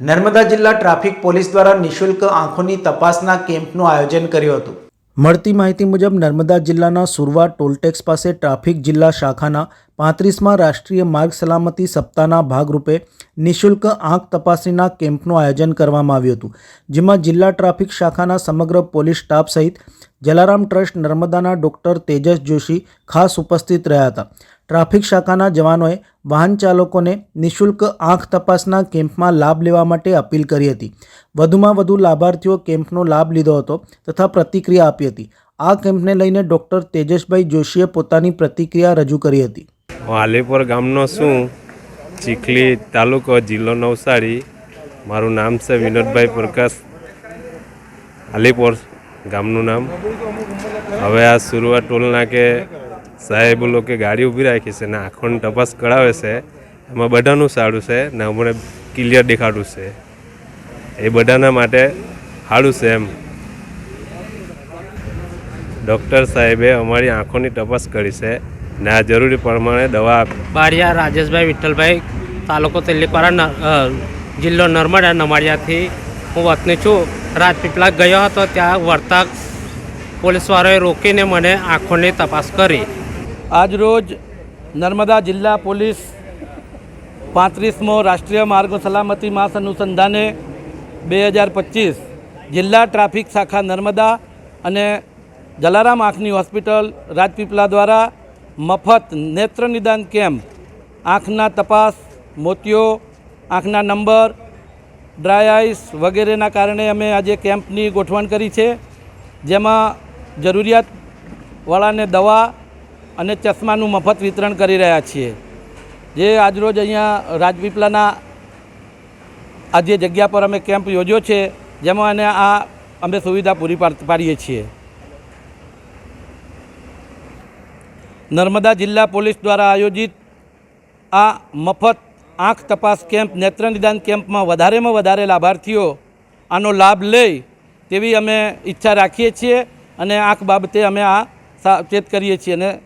નર્મદા જિલ્લા traffic police દ્વારા નિઃશુલ્ક આંખોની તપાસના કેમ્પનું આયોજન કર્યું હતું. મળતી માહિતી મુજબ નર્મદા જિલ્લાના સુરવા ટોલટેક્સ પાસે ટ્રાફિક જિલ્લા શાખાના પાંત્રીસમાં રાષ્ટ્રીય માર્ગ સલામતી સપ્તાહના ભાગરૂપે નિઃશુલ્ક આંખ તપાસણીના કેમ્પનું આયોજન કરવામાં આવ્યું હતું, જેમાં જિલ્લા ટ્રાફિક શાખાના સમગ્ર પોલીસ સ્ટાફ સહિત જલારામ ટ્રસ્ટ નર્મદાના ડૉક્ટર તેજસ જોશી ખાસ ઉપસ્થિત રહ્યા હતા. ટ્રાફિક શાખાના જવાનોએ વાહન ચાલકોને નિઃશુલ્ક આંખ તપાસના કેમ્પમાં લાભ લેવા માટે અપીલ કરી હતી. વધુમાં વધુ લાભાર્થીઓ કેમ્પનો લાભ લીધો હતો તથા પ્રતિક્રિયા આપી હતી. આ કેમ્પને લઈને ડૉક્ટર તેજસભાઈ જોશીએ પોતાની પ્રતિક્રિયા રજૂ કરી હતી. આલીપુર ગામનો શું ચીખલી તાલુકો, જિલ્લો નવસારી. મારું નામ છે વિનોદભાઈ પ્રકાશ. આલીપોર ગામનું નામ. હવે આ સુરવા ટોલ નાકે સાહેબ લોકો ગાડી ઊભી રાખી છે ને આંખોની તપાસ કરાવે છે. એમાં બધાનું સારું છે ને અમને ક્લિયર દેખાડું છે. એ બધાના માટે સારું છે એમ. ડૉક્ટર સાહેબે અમારી આંખોની તપાસ કરી છે ને આ જરૂરી પ્રમાણે દવા આપી બારિયા રાજેશભાઈ વિઠ્ઠલભાઈ, તાલુકો તેલીપારા જિલ્લો નર્મદા નમાડિયાથી હું વતની છું. રાજપીપળા ગયો હતો, ત્યાં વર્તા પોલીસવાળાએ રોકીને મને આંખોની તપાસ કરી. આજરોજ નર્મદા જિલ્લા પોલીસ પાંત્રીસમો રાષ્ટ્રીય માર્ગ સલામતી માસ અનુસંધાને બે હજાર પચીસ જિલ્લા ટ્રાફિક શાખા નર્મદા અને જલારામ આંખની હોસ્પિટલ રાજપીપળા દ્વારા મફત નેત્ર નિદાન કેમ્પ, આંખના તપાસ મોતિયો આંખના નંબર, ડ્રાય આઈસ વગેરેના કારણે અમે આજે કેમ્પની ગોઠવણ કરી છે. જેમાં જરૂરિયાતવાળાને દવા અને ચશ્માનું મફત વિતરણ કરી રહ્યા છીએ. જે આજરોજ અહીંયા રાજપીપળાના આ જે જગ્યા પર અમે કેમ્પ યોજ્યો છે, જેમાં અને આ અમે સુવિધા પૂરી પાડ- પાડીએ છીએ. નર્મદા જિલ્લા પોલીસ દ્વારા આયોજિત આ મફત આંખ તપાસ કેમ્પ નેત્ર નિદાન કેમ્પમાં વધારેમાં વધારે લાભાર્થીઓ આનો લાભ લે તેવી અમે ઈચ્છા રાખીએ છીએ અને આંખ બાબતે અમે આ સાવચેત કરીએ છીએ અને